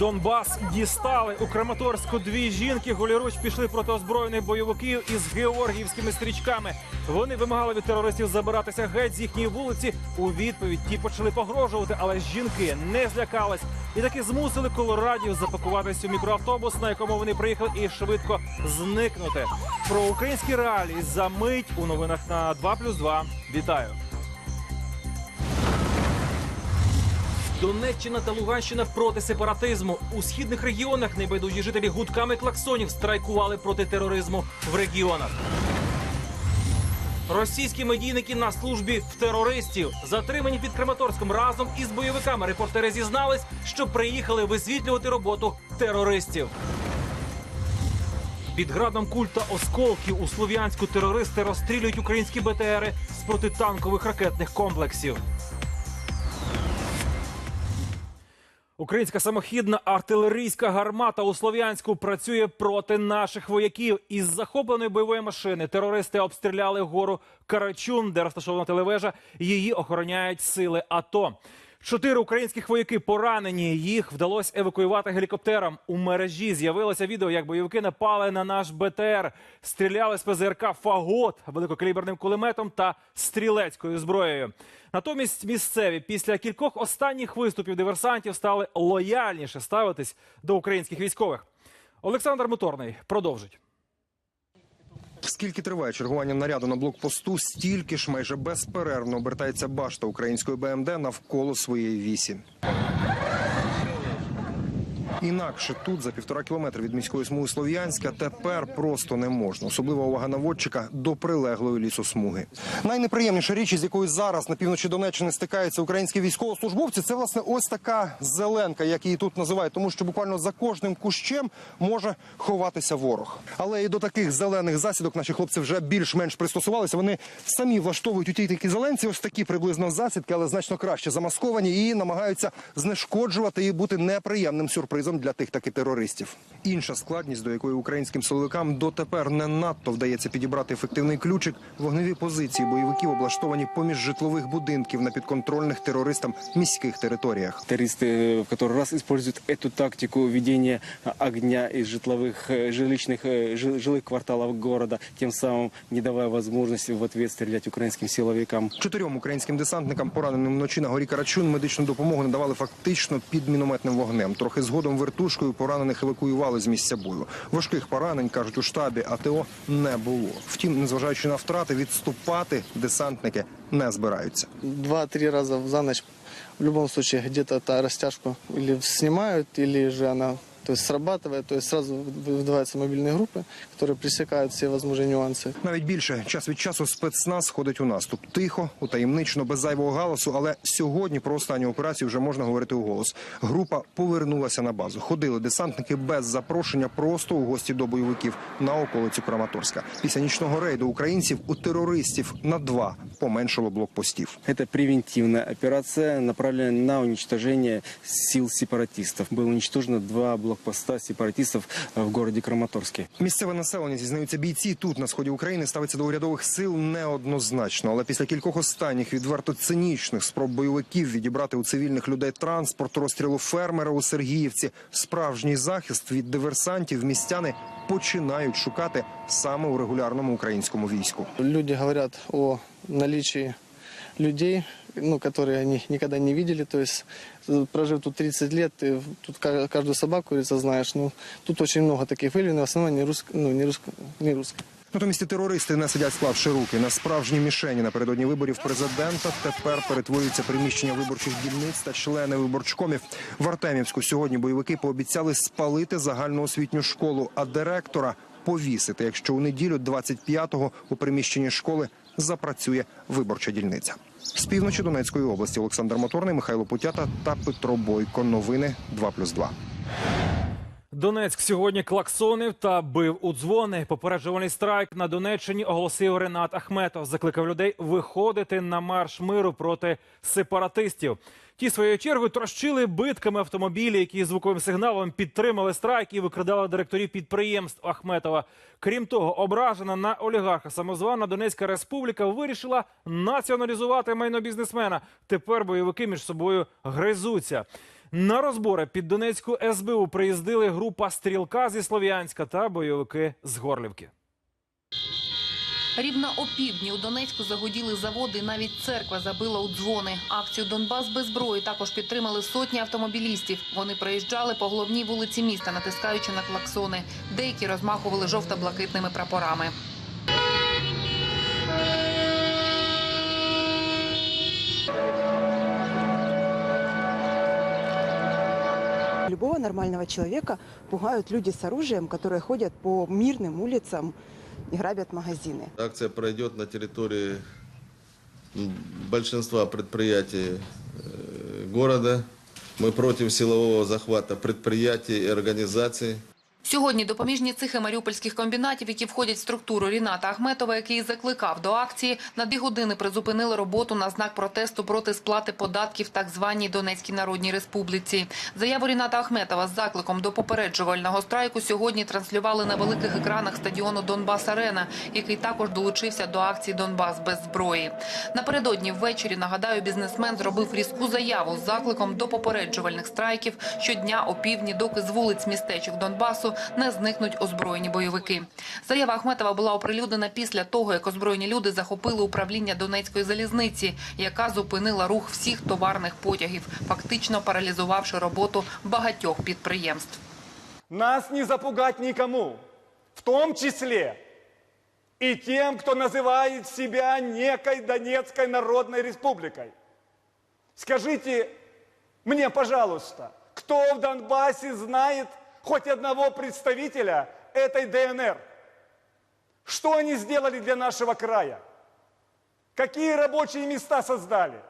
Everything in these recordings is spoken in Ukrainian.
Донбас дістали у Краматорську дві жінки. Голіруч пішли проти озброєних бойовиків із георгіївськими стрічками. Вони вимагали від терористів забиратися геть з їхньої вулиці. У відповідь ті почали погрожувати, але жінки не злякались і таки змусили колорадів запакуватись у мікроавтобус, на якому вони приїхали, і швидко зникнути. Про українські реалії за мить у новинах на 2+,2. Вітаю. Донеччина та Луганщина проти сепаратизму. У східних регіонах небайдужі жителі гудками клаксонів страйкували проти тероризму в регіонах. Російські медійники на службі в терористів затримані під Краматорськом разом із бойовиками. Репортери зізнались, що приїхали висвітлювати роботу терористів. Під градом культа осколків у Слов'янську терористи розстрілюють українські БТРи з протитанкових ракетних комплексів. Українська самохідна артилерійська гармата у Слов'янську працює проти наших вояків. Із захопленої бойової машини терористи обстріляли гору Карачун, де розташована телевежа. Її охороняють сили АТО. Чотири українських вояки поранені. Їх вдалося евакуювати гелікоптером. У мережі з'явилося відео, як бойовики напали на наш БТР, стріляли з ПЗРК Фагот великокаліберним кулеметом та стрілецькою зброєю. Натомість місцеві після кількох останніх виступів диверсантів стали лояльніше ставитись до українських військових. Олександр Моторний продовжить. Скільки триває чергування наряду на блокпосту, стільки ж майже безперервно обертається башта української БМД навколо своєї вісі. Інакше тут, за півтора кілометри від міської смуги Слов'янська, тепер просто не можна. Особлива увага наводчика до прилеглої лісосмуги. Найнеприємніша річ, з якою зараз на півночі Донеччини стикаються українські військовослужбовці, це власне ось така зеленка, як її тут називають, тому що буквально за кожним кущем може ховатися ворог. Але і до таких зелених засідок наші хлопці вже більш-менш пристосувалися. Вони самі влаштовують у тій такій зеленці ось такі приблизно засідки, але значно краще замасковані і намагаються знешкоджувати і бути неприємним сюрпризом для тих таки терористів. Інша складність, до якої українським силовикам дотепер не надто вдається підібрати ефективний ключик, вогневі позиції бойовиків облаштовані поміж житлових будинків на підконтрольних терористам міських територіях. Террористы э, в который раз используют эту тактику ведения а, огня из житловых, э, жилищных, э, жи- жилых кварталов города, тем самым не давая возможности в ответ стрелять украинским силовикам. Чотирьом українським десантникам, пораненим вночі на горі Карачун, медичну допомогу надавали фактично під мінометним вогнем. Трохи згодом вертушкою поранених евакуювали з місця бою. Важких поранень кажуть у штабі АТО не було. Втім, незважаючи на втрати, відступати десантники не збираються. два-три рази за ночь в будь-якому випадку, десь розтяжку знімають, або или же она то есть срабатывает, то есть сразу выдаваются мобильные группы, которые пресекают все возможные нюансы. Навіть більше час від часу спецназ ходить у наступ тихо, утаємничено, без зайвого галасу. Але сьогодні про останню операцію вже можна говорити у голос. Група повернулася на базу. Ходили десантники без запрошення, просто у гості до бойовиків на околицю Краматорська. Після нічного рейду українців у терористів на два поменшало блокпостів. Это превентивная операция, направленная на уничтожение сил сепаратистов. Было уничтожено два блокпоста сепаратистов э, в городе Краматорске. Місцеве населення зізнаються бійці тут на сході України ставиться до урядових сил неоднозначно. Але після кількох останніх відверто цинічних спроб бойовиків відібрати у цивільних людей транспорт, розстрілу фермера у Сергіївці, справжній захист від диверсантів містяни починають шукати саме у регулярному українському війську. Люди говорят о наличии людей, ну, которые они никогда не видели, то есть э, прожив тут 30 лет, ты тут каждую собаку, говорится, знаешь, ну, тут очень много таких выльвин, в основном не русско, ну, не русско, не русских. Натомість терористи не сидять склавши руки на справжні мішені напередодні виборів президента. Тепер перетворюються приміщення виборчих дільниць та члени виборчкомів. В Артемівську сьогодні бойовики пообіцяли спалити загальноосвітню школу, а директора повісити, якщо у неділю 25-го у приміщенні школи запрацює виборча дільниця. З півночі Донецької області Олександр Моторний, Михайло Путята та Петро Бойко. Новини 2+,2. Донецьк сьогодні клаксонив та бив у дзвони. Попереджувальний страйк на Донеччині оголосив Ренат Ахметов. Закликав людей виходити на марш миру проти сепаратистів. Ті своєю чергою трощили битками автомобілі, які звуковим сигналом підтримали страйк і викрадали директорів підприємств Ахметова. Крім того, ображена на олігарха самозвана Донецька Республіка вирішила націоналізувати майно бізнесмена. Тепер бойовики між собою гризуться. На розбори під Донецьку СБУ приїздили група стрілка зі Слов'янська та бойовики з Горлівки. Рівно опівдні у Донецьку загуділи заводи, навіть церква забила у дзвони. Акцію Донбас без зброї також підтримали сотні автомобілістів. Вони проїжджали по головній вулиці міста, натискаючи на клаксони. Деякі розмахували жовто-блакитними прапорами. Любого нормального человека пугают люди с оружием, которые ходят по мирным улицам и грабят магазины. Акция пройдет на территории м, большинства предприятий э, города. Мы против силового захвата предприятий и организаций. Сьогодні допоміжні цехи маріупольських комбінатів, які входять в структуру Ріната Ахметова, який закликав до акції, на дві години призупинили роботу на знак протесту проти сплати податків так званій Донецькій Народній Республіці. Заяву Ріната Ахметова з закликом до попереджувального страйку сьогодні транслювали на великих екранах стадіону Донбас Арена, який також долучився до акції Донбас без зброї. Напередодні ввечері нагадаю, бізнесмен зробив різку заяву з закликом до попереджувальних страйків щодня о півдні, доки з вулиць містечок Донбасу не зникнуть озброєні бойовики. Заява Ахметова була оприлюднена після того, як озброєні люди захопили управління Донецької залізниці, яка зупинила рух всіх товарних потягів, фактично паралізувавши роботу багатьох підприємств. Нас не запугать никому, в том числе и тем, кто называет себя некой Донецкой Народной Республикой. Скажите мне, пожалуйста, кто в Донбассе знает хоть одного представителя этой ДНР? Что они сделали для нашего края? Какие рабочие места создали?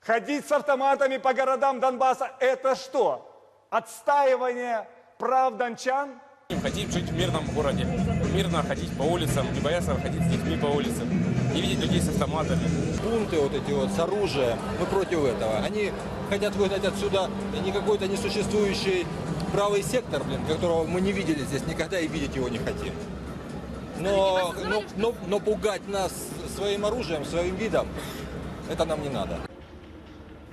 Ходить с автоматами по городам Донбасса – это что? Отстаивание прав дончан? Хотим жить в мирном городе, мирно ходить по улицам, не бояться ходить с детьми по улицам, не видеть людей с автоматами. бунты вот эти вот с оружием, мы против этого. Они хотят выгнать отсюда не какой-то несуществующий правый сектор, блин, которого мы не видели здесь никогда и видеть его не хотим. Но, но, но, но пугать нас своим оружием, своим видом, это нам не надо.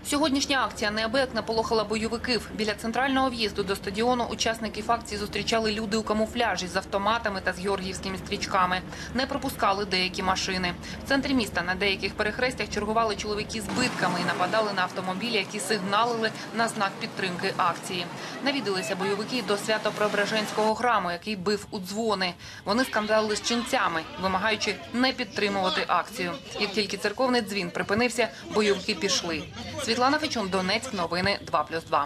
Сьогоднішня акція неабияк наполохала бойовиків. Біля центрального в'їзду до стадіону учасників акції зустрічали люди у камуфляжі з автоматами та з георгіївськими стрічками. Не пропускали деякі машини. В центрі міста на деяких перехрестях чергували чоловіки з битками і нападали на автомобілі, які сигналили на знак підтримки акції. Навідалися бойовики до Свято-Преображенського храму, який бив у дзвони. Вони скандалили з ченцями, вимагаючи не підтримувати акцію. Як тільки церковний дзвін припинився, бойовики пішли. Світлана Фечун, Донецьк, новини 2+,2.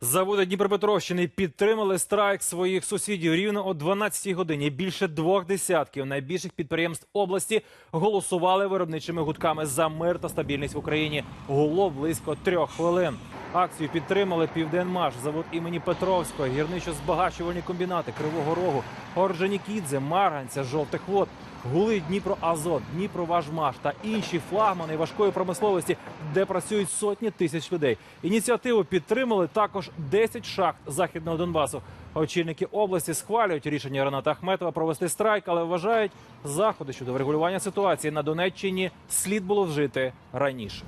Заводи Дніпропетровщини підтримали страйк своїх сусідів рівно о 12-й годині. Більше двох десятків найбільших підприємств області голосували виробничими гудками за мир та стабільність в Україні. Гуло близько трьох хвилин. Акцію підтримали Південмаш, завод імені Петровського, гірничо-збагачувальні комбінати Кривого Рогу, Орджонікідзе, Марганця, Жовтих Вод. Гули Дніпро Азот, Дніпро Важмаш та інші флагмани важкої промисловості, де працюють сотні тисяч людей. Ініціативу підтримали також 10 шахт західного Донбасу. Очільники області схвалюють рішення Рената Ахметова провести страйк, але вважають заходи щодо врегулювання ситуації на Донеччині слід було вжити раніше.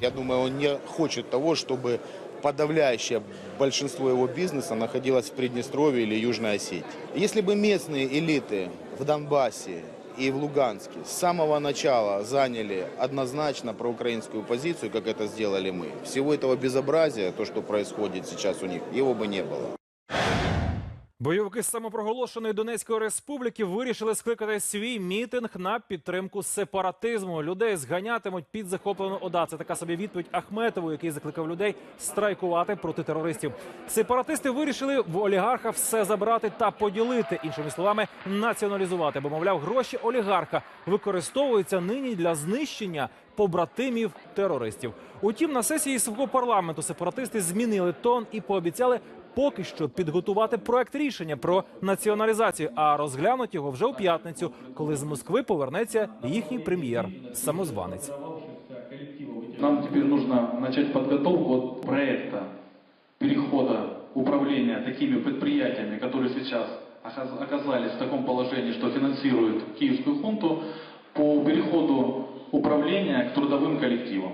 Я думаю, он не хочет того, чтобы подавляющее большинство его бизнеса находилось в Приднестровье или Южной Осетии. Если бы местные элиты в Донбассе и в Луганске с самого начала заняли однозначно проукраинскую позицию, как это сделали мы, всего этого безобразия, то, что происходит сейчас у них, его бы не было. Бойовики з самопроголошеної Донецької республіки вирішили скликати свій мітинг на підтримку сепаратизму. Людей зганятимуть під захоплену ОДА. Це така собі відповідь Ахметову, який закликав людей страйкувати проти терористів. Сепаратисти вирішили в олігарха все забрати та поділити, іншими словами, націоналізувати. Бо мовляв, гроші олігарха використовуються нині для знищення побратимів терористів. Утім, на сесії свого парламенту сепаратисти змінили тон і пообіцяли поки що підготувати проект рішення про націоналізацію, а розглянуть його вже у п'ятницю, коли з Москви повернеться їхній прем'єр самозванець. Нам теперь нужно начать подготовку от проекта перехода управления такими которые сейчас оказ- оказались в таком положении, что финансируют киевскую хунту, по переходу управления к трудовым коллективам.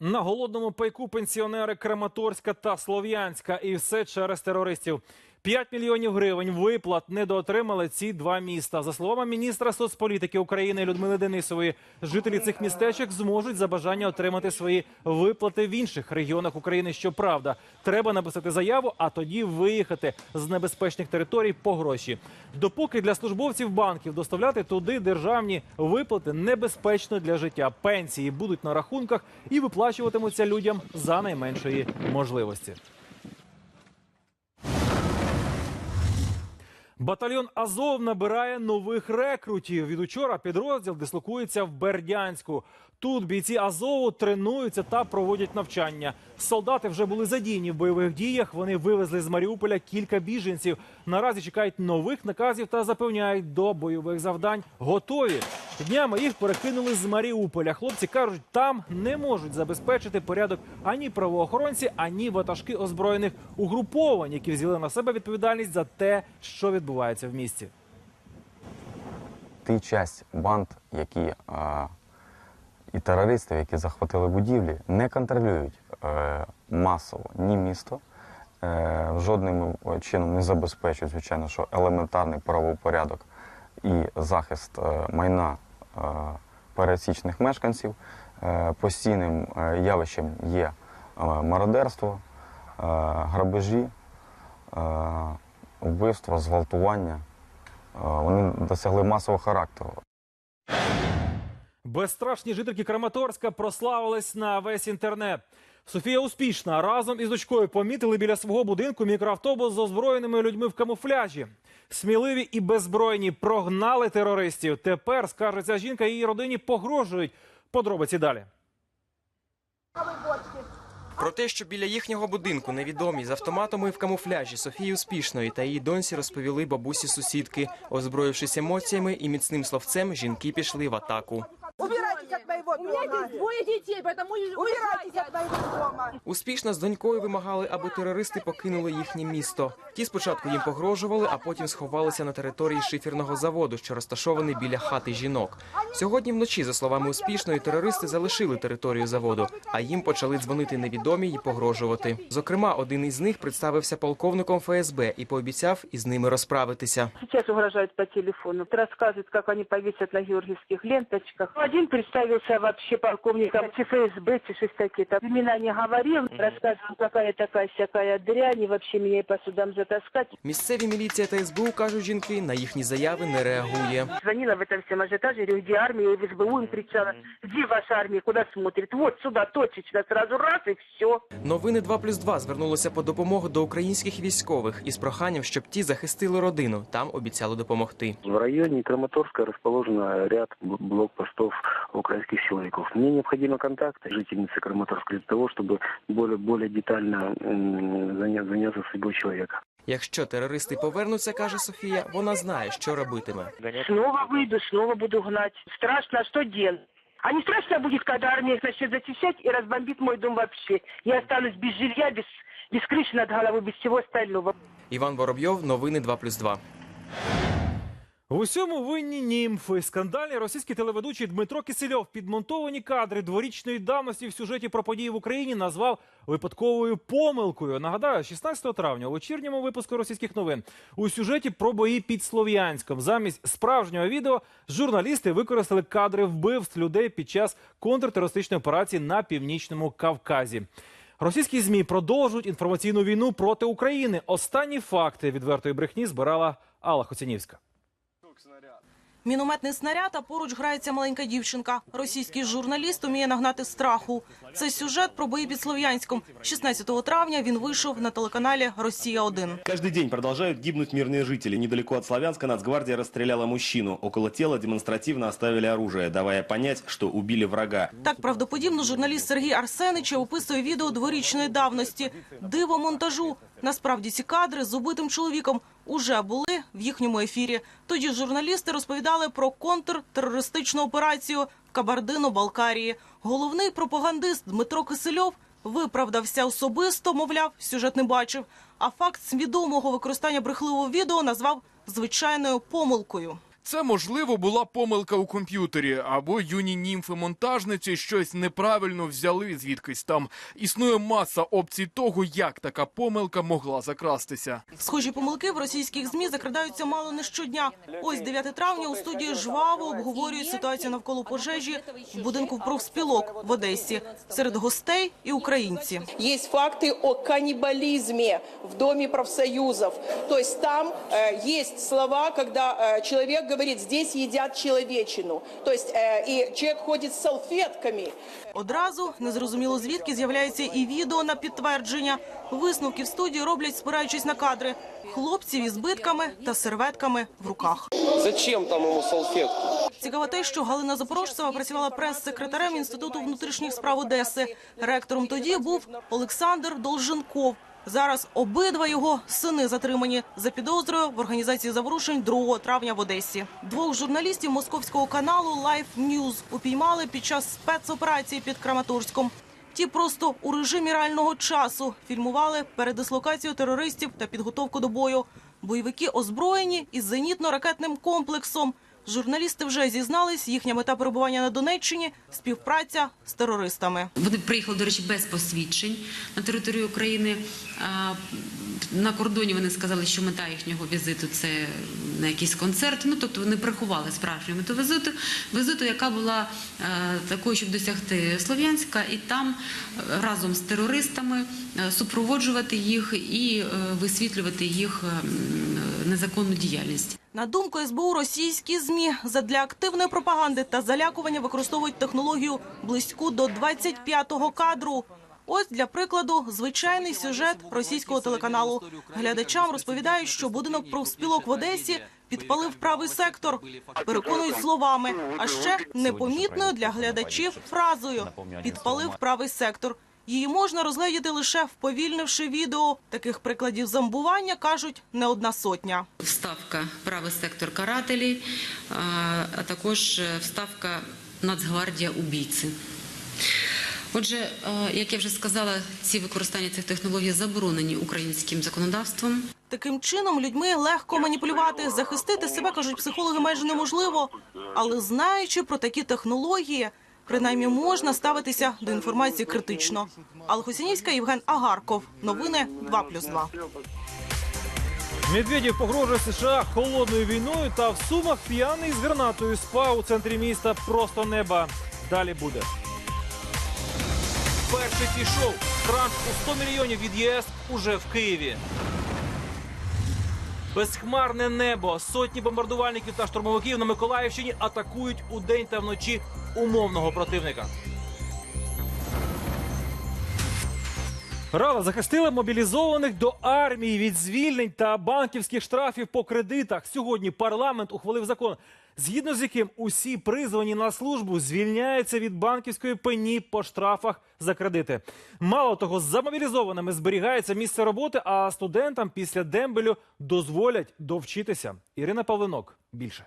На голодному пайку пенсіонери Краматорська та Слов'янська, і все через терористів. 5 мільйонів гривень виплат недоотримали ці два міста. За словами міністра соцполітики України Людмили Денисової, жителі цих містечок зможуть за бажання отримати свої виплати в інших регіонах України. Щоправда, треба написати заяву, а тоді виїхати з небезпечних територій по гроші. Допоки для службовців банків доставляти туди державні виплати небезпечно для життя. Пенсії будуть на рахунках і виплачуватимуться людям за найменшої можливості. Батальйон Азов набирає нових рекрутів. Від учора підрозділ дислокується в Бердянську. Тут бійці Азову тренуються та проводять навчання. Солдати вже були задіяні в бойових діях. Вони вивезли з Маріуполя кілька біженців. Наразі чекають нових наказів та запевняють до бойових завдань готові. Днями їх перекинули з Маріуполя. Хлопці кажуть, там не можуть забезпечити порядок ані правоохоронці, ані ватажки озброєних угруповань, які взяли на себе відповідальність за те, що відбувається в місті. Ти часть банд, які а, і терористів, які захватили будівлі, не контролюють е, масово ні місто, е, жодним чином не забезпечують, звичайно, що елементарний правопорядок і захист е, майна е, пересічних мешканців. Е, постійним е, явищем є е, мародерство, е, грабежі, е, вбивства, зґвалтування. Е, Вони досягли масового характеру. Безстрашні жительки Краматорська прославились на весь інтернет. Софія успішна разом із дочкою помітили біля свого будинку мікроавтобус з озброєними людьми в камуфляжі. Сміливі і беззбройні прогнали терористів. Тепер, скаржиться жінка, її родині погрожують. Подробиці далі. Про те, що біля їхнього будинку невідомі з автоматами в камуфляжі Софії Успішної та її доньці розповіли бабусі сусідки. Озброївшись емоціями і міцним словцем, жінки пішли в атаку. Убирайтесь от моего дома. У меня здесь двое детей, поэтому Убирайтесь от моего дома. Успішно з донькою вимагали, аби терористи покинули їхнє місто. Ті спочатку їм погрожували, а потім сховалися на території шиферного заводу, що розташований біля хати жінок. Сьогодні вночі, за словами успішної, терористи залишили територію заводу, а їм почали дзвонити невідомі і погрожувати. Зокрема, один із них представився полковником ФСБ і пообіцяв із ними розправитися. Сейчас угрожают по телефону. Рассказывают, как они повесят на георгиевских ленточках. Один представился вообще полковником ФСБ, что такие-то. Имена не говорил. Рассказывал, какая такая всякая дрянь, и вообще меня и по судам затаскать. Місцеві міліція та СБУ кажуть жінки, на їхні заяви не реагує. Звонила в этом всем ажиотаже, говорю, где армия, и в СБУ им кричала, где ваша армия, куда смотрит? Вот сюда, точечно, сразу раз и все. Новини 2 плюс 2 звернулося по допомогу до українських військових із проханням, щоб ті захистили родину. Там обіцяли допомогти. В районе Краматорска расположен ряд блокпостов украинских силовиков. Мне необходимы контакты жительницы Краматорска для того, чтобы более, более детально м, заня- заняться судьбой человека. Якщо терористи повернуться, каже Софія, вона знає, що робитиме. Снова выйду, снова буду гнать. Страшно, а что делать? А не страшно будет, когда армия их начнет зачищать и разбомбит мой дом вообще. Я останусь без жилья, без, без крыши над головой, без всего остального. Іван Воробйов, новини 2 плюс 2. В усьому винні німфи. Скандальний російський телеведучий Дмитро Кисельов підмонтовані кадри дворічної давності в сюжеті про події в Україні назвав випадковою помилкою. Нагадаю, 16 травня у вечірньому випуску російських новин у сюжеті про бої під Слов'янськом. Замість справжнього відео журналісти використали кадри вбивств людей під час контртерористичної операції на північному Кавказі. Російські змі продовжують інформаційну війну проти України. Останні факти відвертої брехні збирала Алла Хоцянівська. Мінометний снаряд, а поруч грається маленька дівчинка. Російський журналіст уміє нагнати страху. Це сюжет про бої під Слов'янськом. 16 травня він вийшов на телеканалі Росія 1 Каждый день продолжают гибнуть мирные жители. Недалеко от Славянска нацгвардия расстреляла мужчину. Около тела демонстративно оставили оружие, давая понять, что убили врага. Так правдоподібно журналіст Сергій Арсеничев описує відео дворічної давності. Диво монтажу. Насправді ці кадри з убитим чоловіком уже були в їхньому ефірі. Тоді журналісти розповідали про контртерористичну операцію в Кабардино-Балкарії. Головний пропагандист Дмитро Кисельов виправдався особисто, мовляв, сюжет не бачив. А факт свідомого використання брехливого відео назвав звичайною помилкою. Це, можливо, була помилка у комп'ютері, або юні німфи-монтажниці щось неправильно взяли звідкись там. Існує маса опцій того, як така помилка могла закрастися. Схожі помилки в російських змі закрадаються мало не щодня. Ось 9 травня у студії жваво обговорюють ситуацію навколо пожежі в будинку профспілок в Одесі серед гостей і українці. Есть факты о каннибализме в Доме профсоюзов. То есть там э, есть слова, когда э, человек говорит, здесь едят человечину. То есть э, и человек ходит с салфетками. Одразу незрозуміло звідки з'являється і відео на підтвердження. Висновки в студії роблять, спираючись на кадри хлопців із битками та серветками в руках. Зачем там ему салфетки? Цікаво те, що Галина Запорожцева працювала прес-секретарем Інституту внутрішніх справ Одеси. Ректором тоді був Олександр Долженков. Зараз обидва його сини затримані за підозрою в організації заворушень 2 травня в Одесі. Двох журналістів московського каналу Life News упіймали під час спецоперації під Краматорськом. Ті просто у режимі реального часу фільмували передислокацію терористів та підготовку до бою. Бойовики озброєні із зенітно-ракетним комплексом. Журналісти вже зізнались, їхня мета перебування на Донеччині співпраця з терористами. Вони приїхали, до речі, без посвідчень на територію України. На кордоні вони сказали, що мета їхнього візиту це на якийсь концерт. Ну тобто вони приховали справжню мету візиту, візиту, яка була е, такою, щоб досягти Слов'янська, і там е, разом з терористами е, супроводжувати їх і висвітлювати їх е, незаконну діяльність. На думку СБУ, російські змі задля активної пропаганди та залякування використовують технологію близьку до 25-го кадру. Ось для прикладу звичайний сюжет російського телеканалу. Глядачам розповідають, що будинок профспілок в Одесі підпалив правий сектор. Переконують словами, а ще непомітною для глядачів фразою підпалив правий сектор. Її можна розглядіти лише вповільнивши відео. Таких прикладів зомбування кажуть не одна сотня. Вставка правий сектор карателі, а а також е, вставка Нацгвардія убійці. Отже, е, як я вже сказала, ці використання цих технологій заборонені українським законодавством. Таким чином людьми легко маніпулювати, захистити себе, кажуть психологи, майже неможливо. Але знаючи про такі технології, принаймні можна ставитися до інформації критично. Алла Хосінівська, Євген Агарков. Новини 2+,2. Медведєв погрожує США холодною війною та в сумах п'яний з гранатою спав у центрі міста просто неба. Далі буде. Перший пішов. Транш у 100 мільйонів від ЄС уже в Києві. Безхмарне небо. Сотні бомбардувальників та штурмовиків на Миколаївщині атакують удень та вночі умовного противника. Рада захистила мобілізованих до армії від звільнень та банківських штрафів по кредитах. Сьогодні парламент ухвалив закон, згідно з яким усі призвані на службу звільняються від банківської пені по штрафах за кредити. Мало того, за мобілізованими зберігається місце роботи, а студентам після дембелю дозволять довчитися. Ірина Павлинок більше.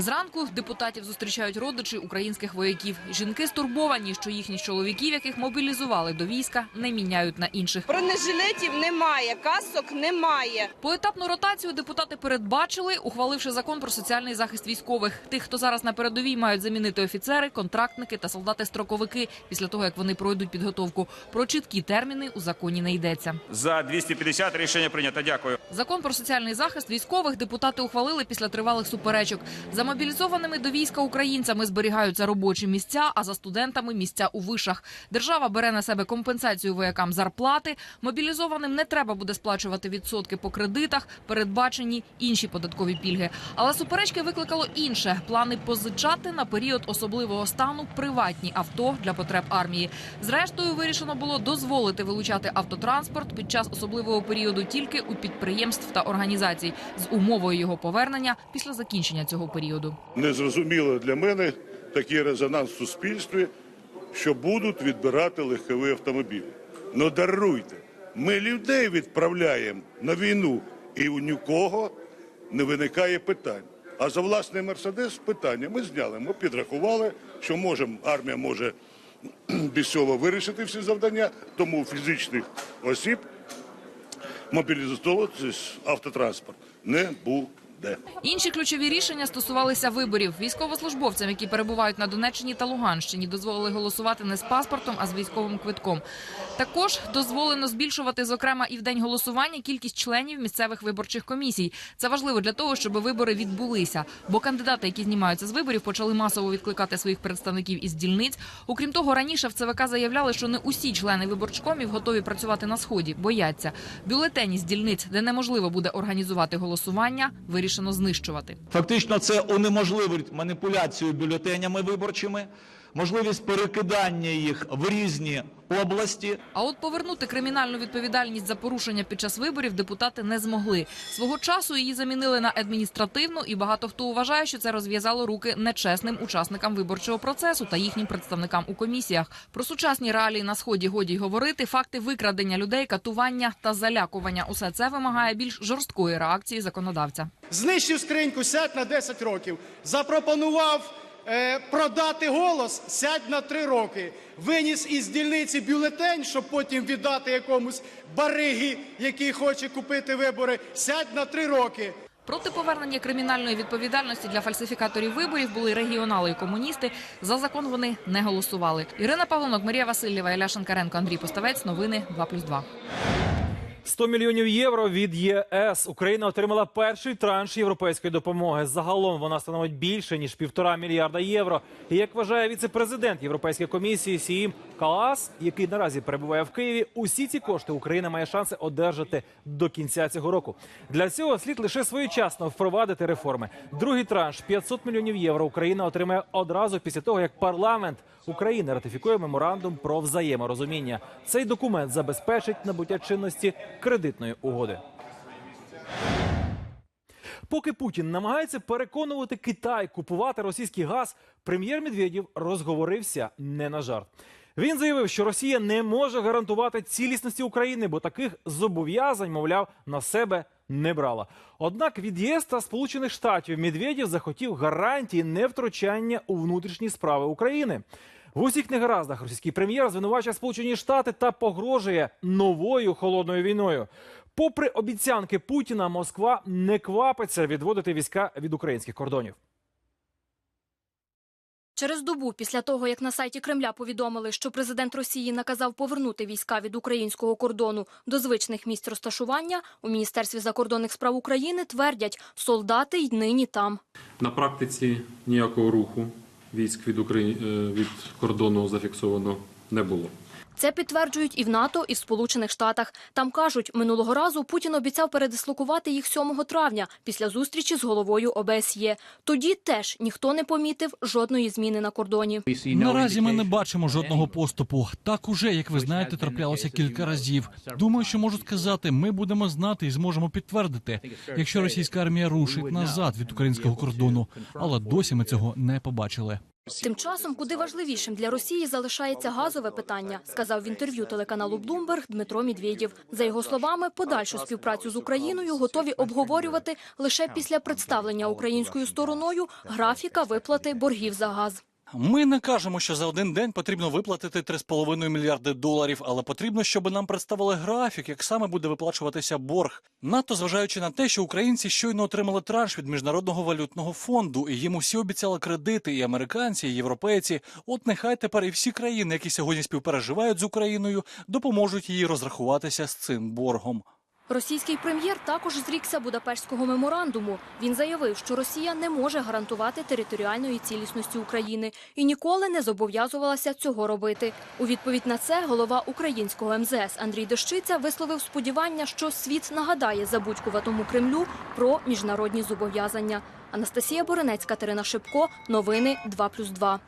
Зранку депутатів зустрічають родичі українських вояків. Жінки стурбовані, що їхніх чоловіків, яких мобілізували до війська, не міняють на інших. Бронежилетів немає, касок немає. Поетапну ротацію депутати передбачили, ухваливши закон про соціальний захист військових. Тих, хто зараз на передовій, мають замінити офіцери, контрактники та солдати-строковики після того, як вони пройдуть підготовку. Про чіткі терміни у законі не йдеться. За 250 рішення прийнято. Дякую. Закон про соціальний захист військових депутати ухвалили після тривалих суперечок. За мобілізованими до війська українцями зберігаються робочі місця, а за студентами місця у вишах. Держава бере на себе компенсацію воякам зарплати. Мобілізованим не треба буде сплачувати відсотки по кредитах, передбачені інші податкові пільги. Але суперечки викликало інше плани позичати на період особливого стану приватні авто для потреб армії. Зрештою, вирішено було дозволити вилучати автотранспорт під час особливого періоду тільки у підприємств та організацій з умовою його повернення після закінчення цього періоду. Незрозуміло для мене такий резонанс в суспільстві, що будуть відбирати легкові автомобілі. Ну даруйте, ми людей відправляємо на війну, і у нікого не виникає питань. А за власний мерседес питання ми зняли. Ми підрахували, що можемо, армія може без цього вирішити всі завдання, тому фізичних осіб мобілізовуватись автотранспорт не буде. Інші ключові рішення стосувалися виборів. Військовослужбовцям, які перебувають на Донеччині та Луганщині, дозволили голосувати не з паспортом, а з військовим квитком. Також дозволено збільшувати, зокрема, і в день голосування кількість членів місцевих виборчих комісій. Це важливо для того, щоб вибори відбулися. Бо кандидати, які знімаються з виборів, почали масово відкликати своїх представників із дільниць. Окрім того, раніше в ЦВК заявляли, що не усі члени виборчкомів готові працювати на сході, бояться. Бюлетені з дільниць, де неможливо буде організувати голосування, вирішено знищувати. Фактично, це унеможливить маніпуляцію бюлетенями виборчими, можливість перекидання їх в різні області. А от повернути кримінальну відповідальність за порушення під час виборів депутати не змогли. Свого часу її замінили на адміністративну, і багато хто вважає, що це розв'язало руки нечесним учасникам виборчого процесу та їхнім представникам у комісіях. Про сучасні реалії на сході годі й говорити. Факти викрадення людей, катування та залякування – усе це вимагає більш жорсткої реакції законодавця. Знищив скриньку, сядь на 10 років. Запропонував продати голос, сядь на 3 роки. Виніс із дільниці бюлетень, щоб потім віддати якомусь баригі, який хоче купити вибори, сядь на 3 роки. Проти повернення кримінальної відповідальності для фальсифікаторів виборів були регіонали і комуністи. За закон вони не голосували. Ірина Павленок, Марія Васильєва, Ілля Шенкаренко, Андрій Поставець. Новини 2+,2. 100 мільйонів євро від ЄС. Україна отримала перший транш європейської допомоги. Загалом вона становить більше ніж півтора мільярда євро. І як вважає віце-президент Європейської комісії Сіїм Калас, який наразі перебуває в Києві, усі ці кошти Україна має шанси одержати до кінця цього року. Для цього слід лише своєчасно впровадити реформи. Другий транш 500 мільйонів євро. Україна отримає одразу після того, як парламент України ратифікує меморандум про взаєморозуміння. Цей документ забезпечить набуття чинності кредитної угоди. Поки Путін намагається переконувати Китай купувати російський газ, прем'єр Медведєв розговорився не на жарт. Він заявив, що Росія не може гарантувати цілісності України, бо таких зобов'язань, мовляв, на себе не брала. Однак від ЄС та Сполучених Штатів Медведєв захотів гарантії невтручання у внутрішні справи України. В усіх негараздах російський прем'єр звинувачує Сполучені Штати та погрожує новою холодною війною. Попри обіцянки Путіна, Москва не квапиться відводити війська від українських кордонів. Через добу після того, як на сайті Кремля повідомили, що президент Росії наказав повернути війська від українського кордону до звичних місць розташування, у Міністерстві закордонних справ України твердять, солдати й нині там. На практиці ніякого руху військ від, Украї... е, від кордону зафіксовано не було. Це підтверджують і в НАТО, і в Сполучених Штатах. Там кажуть, минулого разу Путін обіцяв передислокувати їх 7 травня після зустрічі з головою ОБСЄ. Тоді теж ніхто не помітив жодної зміни на кордоні. Наразі ми не бачимо жодного поступу. Так уже, як ви знаєте, траплялося кілька разів. Думаю, що можу сказати, ми будемо знати і зможемо підтвердити, якщо російська армія рушить назад від українського кордону. Але досі ми цього не побачили. Тим часом, куди важливішим для Росії залишається газове питання, сказав в інтерв'ю телеканалу Bloomberg Дмитро Медведєв. За його словами, подальшу співпрацю з Україною готові обговорювати лише після представлення українською стороною графіка виплати боргів за газ. Ми не кажемо, що за один день потрібно виплатити 3,5 мільярди доларів, але потрібно, щоб нам представили графік, як саме буде виплачуватися борг. Надто зважаючи на те, що українці щойно отримали транш від міжнародного валютного фонду, і їм усі обіцяли кредити, і американці, і європейці. От нехай тепер і всі країни, які сьогодні співпереживають з Україною, допоможуть їй розрахуватися з цим боргом. Російський прем'єр також зрікся Будапештського меморандуму. Він заявив, що Росія не може гарантувати територіальної цілісності України і ніколи не зобов'язувалася цього робити. У відповідь на це голова українського МЗС Андрій Дещиця висловив сподівання, що світ нагадає забудькуватому Кремлю про міжнародні зобов'язання. Анастасія Боренець, Катерина Шипко. Новини 2+,2.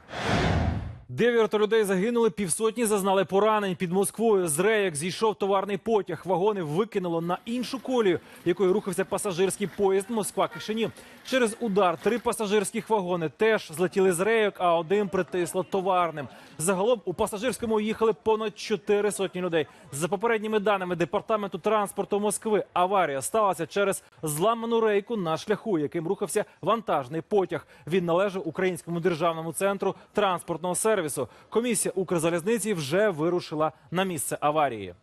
Дев'ятеро людей загинули, півсотні зазнали поранень. Під Москвою з рейок зійшов товарний потяг. Вагони викинуло на іншу колію, якою рухався пасажирський поїзд Москва-Кишинів. Через удар три пасажирських вагони теж злетіли з рейок, а один притисло товарним. Загалом у пасажирському їхали понад чотири сотні людей. За попередніми даними департаменту транспорту Москви, аварія сталася через зламану рейку на шляху, яким рухався вантажний потяг. Він належав українському державному центру транспортного сервісу. Комісія Укрзалізниці вже вирушила на місце аварії.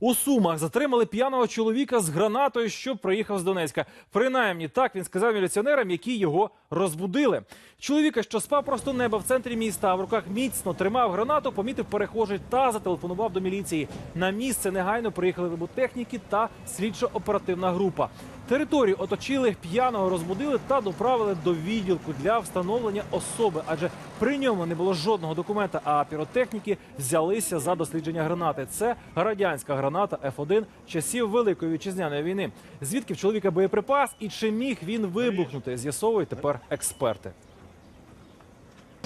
У Сумах затримали п'яного чоловіка з гранатою, що приїхав з Донецька. Принаймні так він сказав міліціонерам, які його розбудили. Чоловіка, що спав просто неба в центрі міста, а в руках міцно тримав гранату, помітив перехожий та зателефонував до міліції. На місце негайно приїхали вибутехніки та слідчо-оперативна група. Територію оточили, п'яного розбудили та доправили до відділку для встановлення особи, адже при ньому не було жодного документа. А піротехніки взялися за дослідження гранати. Це радянська граната F1 часів Великої вітчизняної війни. Звідки в чоловіка боєприпас і чи міг він вибухнути? З'ясовують тепер експерти.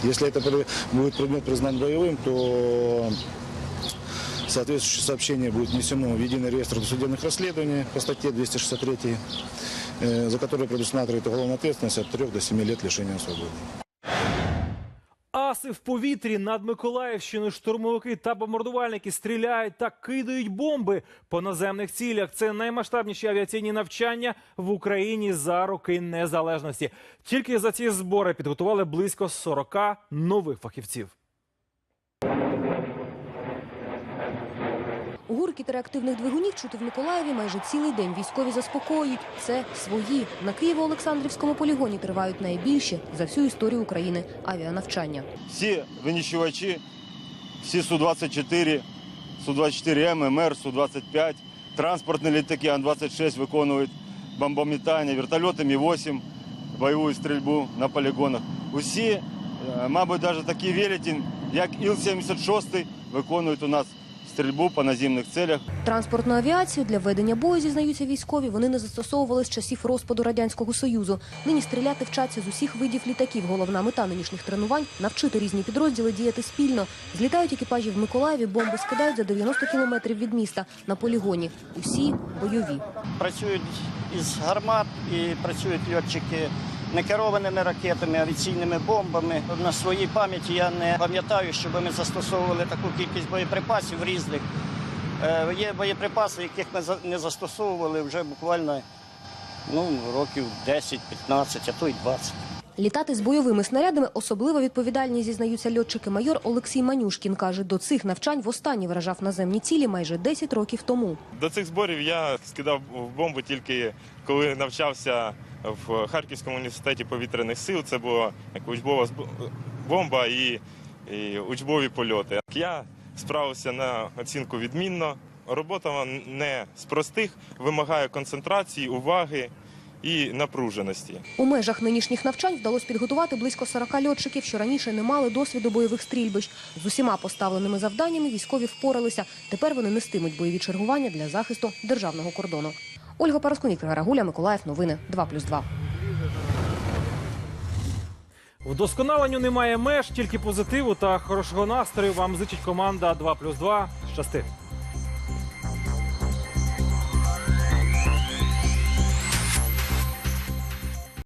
Если это при- будет предмет признан боевым, то соответствующее сообщение будет внесено в единый реестр досудебных расследований по статье 263, э, за которое предусматривает уголовная ответственность от 3 до 7 лет лишения свободы. Аси в повітрі над Миколаївщиною штурмовики та бомбардувальники стріляють та кидають бомби по наземних цілях. Це наймасштабніші авіаційні навчання в Україні за роки незалежності. Тільки за ці збори підготували близько 40 нових фахівців. Гуркіт реактивних двигунів чути в Миколаєві майже цілий день. Військові заспокоюють. Це свої. На Києво-Олександрівському полігоні тривають найбільші за всю історію України авіанавчання. всі винищувачі, всі Су-24, Су-24М, МР, Су-25, транспортні літаки Ан-26 виконують бомбометання, вертольоти Мі-8, бойову стрільбу на полігонах. Усі, е, мабуть, навіть такі велетень, як Іл-76, виконують у нас стрільбу по наземних целях. Транспортну авіацію для ведення бою, зізнаються військові, вони не застосовували з часів розпаду Радянського Союзу. Нині стріляти вчаться з усіх видів літаків. Головна мета нинішніх тренувань – навчити різні підрозділи діяти спільно. Злітають екіпажі в Миколаєві, бомби скидають за 90 кілометрів від міста на полігоні. Усі бойові. працюють із гармат і працюють льотчики некерованими ракетами, авіаційними бомбами. На своїй пам'яті я не пам'ятаю, щоб ми застосовували таку кількість боєприпасів різних. Е, Є боєприпаси, яких ми за- не застосовували вже буквально ну, років 10-15, а то й 20. Літати з бойовими снарядами особливо відповідальні, зізнаються льотчики. Майор Олексій Манюшкін каже, до цих навчань востаннє вражав наземні цілі майже 10 років тому. До цих зборів я скидав в бомбу тільки коли навчався в Харківському університеті повітряних сил. Це була як учбова бомба і, і учбові польоти. Я справився на оцінку відмінно. Робота не з простих, вимагає концентрації, уваги і напруженості. У межах нинішніх навчань вдалося підготувати близько 40 льотчиків, що раніше не мали досвіду бойових стрільбищ. З усіма поставленими завданнями військові впоралися. Тепер вони нестимуть бойові чергування для захисту державного кордону. Ольга Парасконік, Рагуля, Миколаїв. Новини 2+,2. Вдосконаленню немає меж, тільки позитиву та хорошого настрою. Вам зичить команда 2+,2. Щасти.